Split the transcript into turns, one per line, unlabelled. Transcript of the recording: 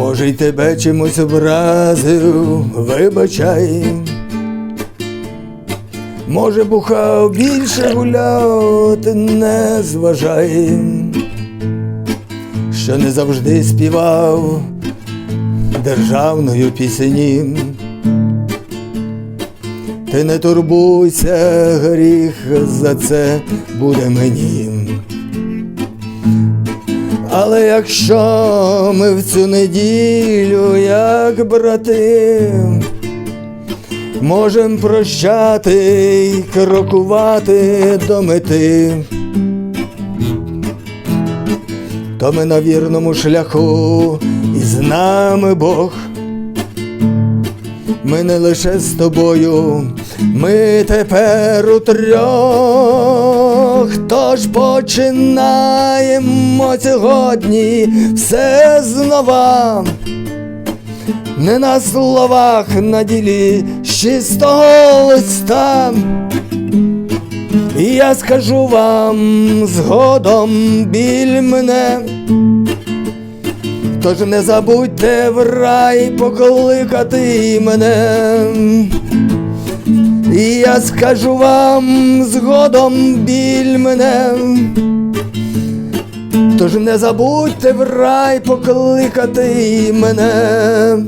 Може, й тебе чимось образив, вибачай. Може, бухав більше гуляв, не зважай, що не завжди співав державною пісні. Ти не турбуйся, гріх за це буде мені. Але якщо ми в цю неділю, як брати, можем прощати й крокувати до мети, то ми на вірному шляху, і з нами Бог. Ми не лише з тобою, ми тепер у трьох, тож починаємо сьогодні все знова. Не на словах на ділі з чистого листа. І я скажу вам згодом біль мене. Тож не забудьте в рай покликати мене. І я скажу вам згодом біль мене. Тож не забудьте в рай покликати мене.